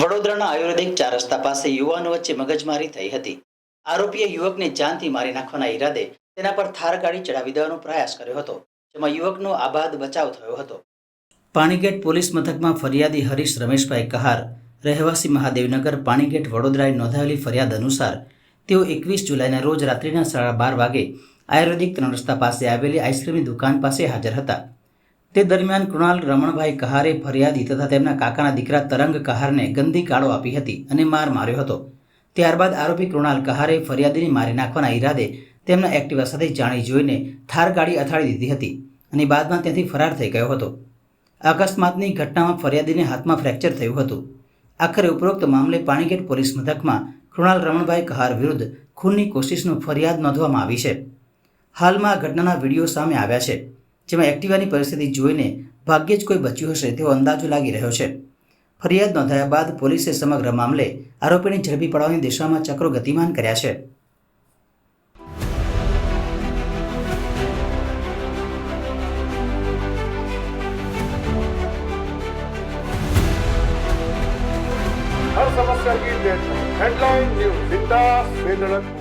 વડોદરાના આયુર્વેદિક ચાર રસ્તા પાસે યુવાનો વચ્ચે મગજમારી થઈ હતી. આરોપીએ યુવકને જાનથી મારી નાખવાના ઈરાદે તેના પર થાર ગાડી ચડાવી દેવાનો પ્રયાસ કર્યો હતો, જેમાં યુવકનો આબાદ બચાવ થયો હતો. પાણીગેટ પોલીસ મથકમાં ફરિયાદી હરીશ રમેશભાઈ કહાર, રહેવાસી મહાદેવનગર પાણીગેટ વડોદરાએ નોંધાવેલી ફરિયાદ અનુસાર તેઓ એકવીસ જુલાઈના રોજ રાત્રિના સાડા બાર વાગે આયુર્વેદિક ત્રણ રસ્તા પાસે આવેલી આઈસ્ક્રીમની દુકાન પાસે હાજર હતા. તે દરમિયાન કૃણાલ રમણભાઈ કહારે ફરિયાદી તથા તેમના કાકાના દીકરા તરંગ કહારને ગંદી કાળો આપી હતી અને માર માર્યો હતો. ત્યારબાદ આરોપી કૃણાલ કહારે ફરિયાદીને મારી નાખવાના ઈરાદે તેમના એક્ટિવા સાથે જાણી જોઈને થાર ગાડી અથાડી દીધી હતી અને બાદમાં ત્યાંથી ફરાર થઈ ગયો હતો. અકસ્માતની ઘટનામાં ફરિયાદીને હાથમાં ફ્રેક્ચર થયું હતું. આખરે ઉપરોક્ત મામલે પાણીગેટ પોલીસ મથકમાં કૃણાલ રમણભાઈ કહાર વિરુદ્ધ ખૂનની કોશિશનો ફરિયાદ નોંધવામાં આવી છે. હાલમાં ઘટનાના વીડિયો સામે આવ્યા છે. જેમાં એક્ટિવાની પરિસ્થિતિ જોઈને ભાગ્યે જ કોઈ બચ્યું હશે તેવો અંદાજો લાગી રહ્યો છે. ફરિયાદ નોંધાયા બાદ પોલીસે સમગ્ર મામલે આરોપીને ઝડપી પડવાની દિશામાં ચક્રો ગતિમાન કર્યા છે. Headline news